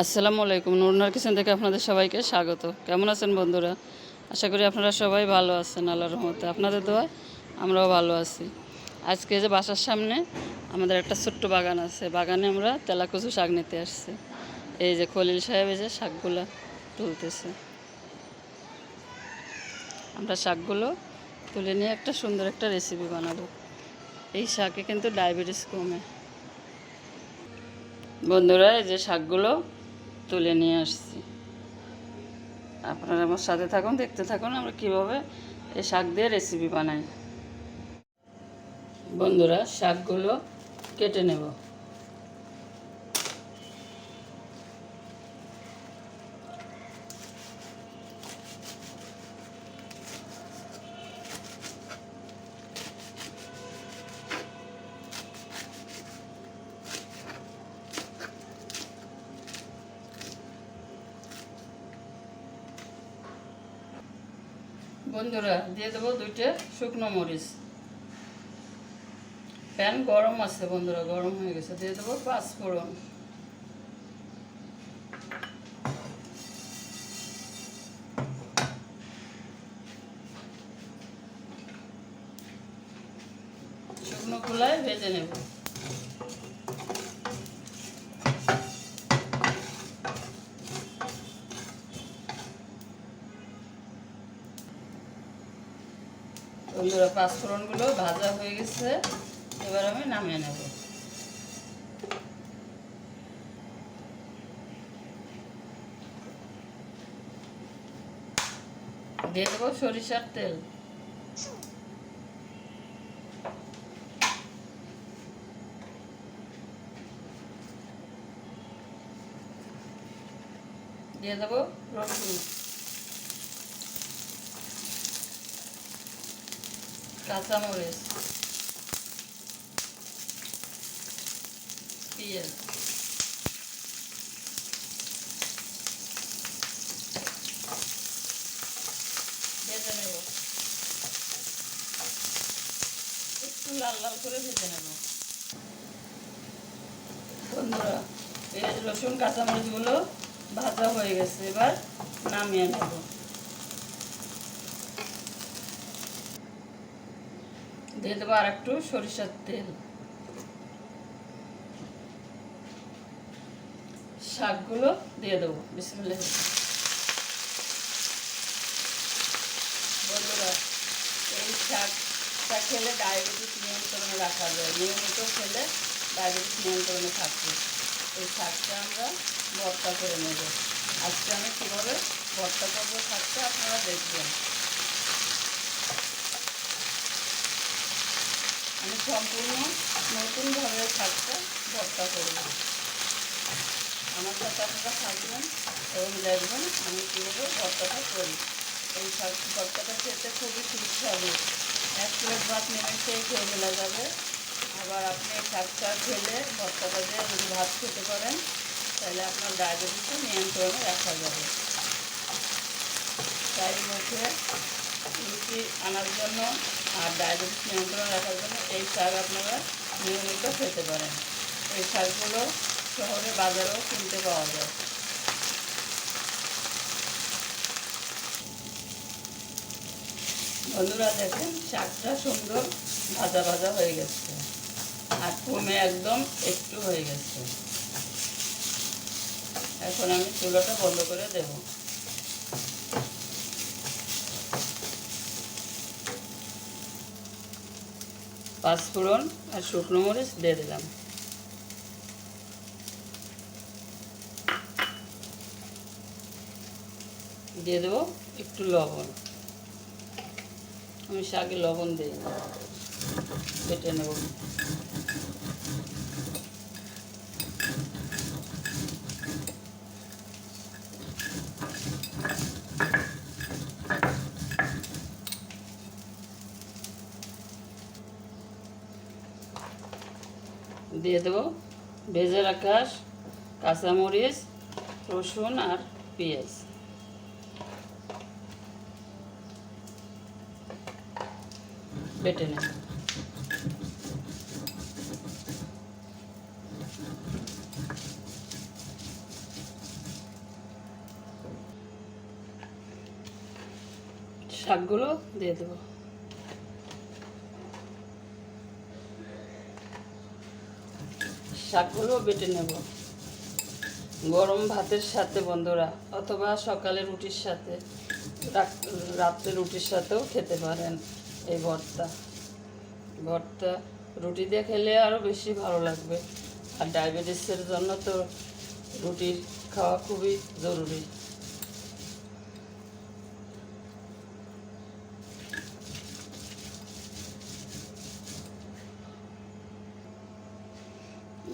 আসসালামু আলাইকুম। নুরনার কিচেন থেকে আপনাদের সবাইকে স্বাগত। কেমন আছেন বন্ধুরা? আশা করি আপনারা সবাই ভালো আছেন, আল্লাহর রহমতে। আপনাদের দোয়ায় আমরাও ভালো আছি। আজকে যে বাসার সামনে আমাদের একটা ছোট্ট বাগান আছে। বাগানে আমরা তেলাকুচু শাক নিতে আসছি। এই যে খলিল সাহেব এই যে শাকগুলো তুলতেছে। আমরা শাকগুলো তুলে নিয়ে একটা সুন্দর একটা রেসিপি বানাবো। এই শাকে কিন্তু ডায়াবেটিস কমে। বন্ধুরা, এই যে শাকগুলো তুলে নিয়ে আসছি। আপনারা আমার সাথে থাকুন, দেখতে থাকুন আমরা কীভাবে এই শাক দিয়ে রেসিপি বানাই। বন্ধুরা, শাকগুলো কেটে নেব। বন্ধুরা, দিয়ে দেবো দুইটা শুকনো মরিচ। প্যান গরম আছে বন্ধুরা, গরম হয়ে গেছে। দিয়ে দেবো পাঁচ ফোড়ন শুকনো খোলায় ভেজে নেব। বন্ধুরা পাঁচফোড়নগুলো ভাজা হয়ে গেছে। এবার আমি নামিয়ে নেব। দিয়ে দেবো সরিষার তেল। দিয়ে দেবো রসুন। কাঁচামরিচ পেঁয়াজ ভেজে নেব একটু লাল লাল করে ভেজে নেব পেঁয়াজ রসুন কাঁচামরিচগুলো ভাজা হয়ে গেছে এবার নামিয়ে নেব দিয়ে দেবো আর একটু সরিষার তেল। শাকগুলো দিয়ে দেবো। বিসমিল্লাহ। বন্ধুরা, এই শাকটা খেলে ডায়াবেটিস নিয়ন্ত্রণে রাখা যায়। নিয়মিত খেলে ডায়াবেটিস নিয়ন্ত্রণে থাকবে এই শাকটা আমরা ভর্তা করে নেব। আজকে আমি কীভাবে ভর্তা করব শাকটা আপনারা দেখবেন। আমি সম্পূর্ণ নতুনভাবে শাকটা ভর্তা করব। আমার সাথে আপনারা থাকবেন এবং দেখবেন আমি কীভাবে ভর্তাটা করি। এই শাক, ভর্তাটা খেতে খুবই সুস্বাদু। এক প্লেট ভাত নেমে খেয়ে খেয়ে ফেলা যাবে। আবার আপনি শাকটা খেলে ভর্তাটা দিয়ে যদি ভাত খেতে পারেন, তাহলে আপনার ডায়াবেটিসও নিয়ন্ত্রণে রাখা যাবে। তাই মুখে রুচি আনার জন্য আর ডায়াবেটিস নিয়ন্ত্রণ রাখার জন্য এই শাক আপনারা নিয়মিত খেতে পারেন। এই শাকগুলো শহরে বাজারেও কিনতে পাওয়া যায়। বন্ধুরা দেখেন, শাকটা সুন্দর ভাজা ভাজা হয়ে গেছে আর কমে একদম একটু হয়ে গেছে। এখন আমি চুলোটা বন্ধ করে দেবো। পাঁচফোড়ন আর শুকনো মরিচ দিয়ে দিলাম। দিয়ে দেবো একটু লবণ। আমি শাকে লবণ দিই কেটে নেব। দিয়ে দেবো। ভেজে রাখা কাঁচামরিচ রসুন আর পেঁয়াজ। বেটে নেব। শাকগুলো দিয়ে দেবো। শাকগুলো বেটে নেব। গরম ভাতের সাথে বন্ধুরা, অথবা সকালে রুটির সাথে, রাত- রাত্রে রুটির সাথেও খেতে পারেন এই ভর্তা। ভর্তা রুটি দিয়ে খেলে আরও বেশি ভালো লাগবে। আর ডায়াবেটিসের জন্য তো রুটির খাওয়া খুবই জরুরি।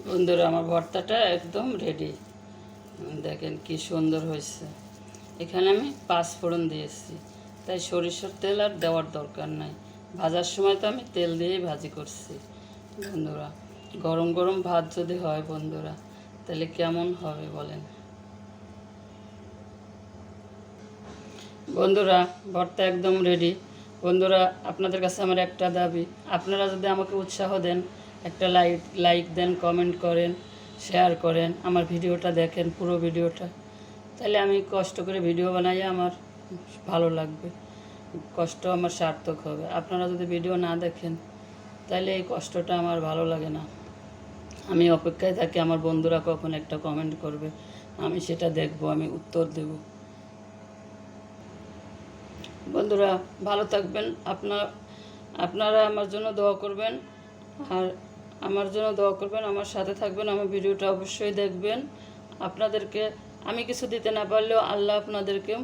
বন্ধুরা, আমার ভর্তাটা একদম রেডি দেখেন কি সুন্দর হয়েছে। এখানে আমি পাঁচ ফোড়ন দিয়েছি, তাই সরিষার তেল আর দেওয়ার দরকার নাই। ভাজার সময় তো আমি তেল দিয়েই ভাজি করছি। বন্ধুরা, গরম গরম ভাত যদি হয় বন্ধুরা, তাহলে কেমন হবে বলেন? বন্ধুরা, ভর্তা একদম রেডি বন্ধুরা, আপনাদের কাছে আমার একটা দাবি, আপনারা যদি আমাকে উৎসাহ দেন একটা লাইক লাইক দেন কমেন্ট করেন শেয়ার করেন, আমার ভিডিওটা দেখেন, পুরো ভিডিওটা। তাহলে আমি কষ্ট করে ভিডিও বানাই, আমার ভালো লাগবে। কষ্ট আমার সার্থক হবে। আপনারা যদি ভিডিও না দেখেন, তাহলে এই কষ্টটা আমার ভালো লাগে না। আমি অপেক্ষায় থাকি, আমার বন্ধুরা কখন একটা কমেন্ট করবে, আমি সেটা দেখব, আমি উত্তর দেব। বন্ধুরা, ভালো থাকবেন। আপনার, আপনারা আমার জন্য দোয়া করবেন। আর আমার জন্য দোয়া করবেন, আমার সাথে থাকবেন, আমার ভিডিওটা অবশ্যই দেখবেন। আপনাদেরকে, আমি কিছু দিতে না পারলেও আল্লাহ আপনাদেরকে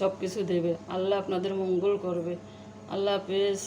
সব কিছু দেবে, আল্লাহ আপনাদের মঙ্গল করবে। আল্লাহ হাফেজ।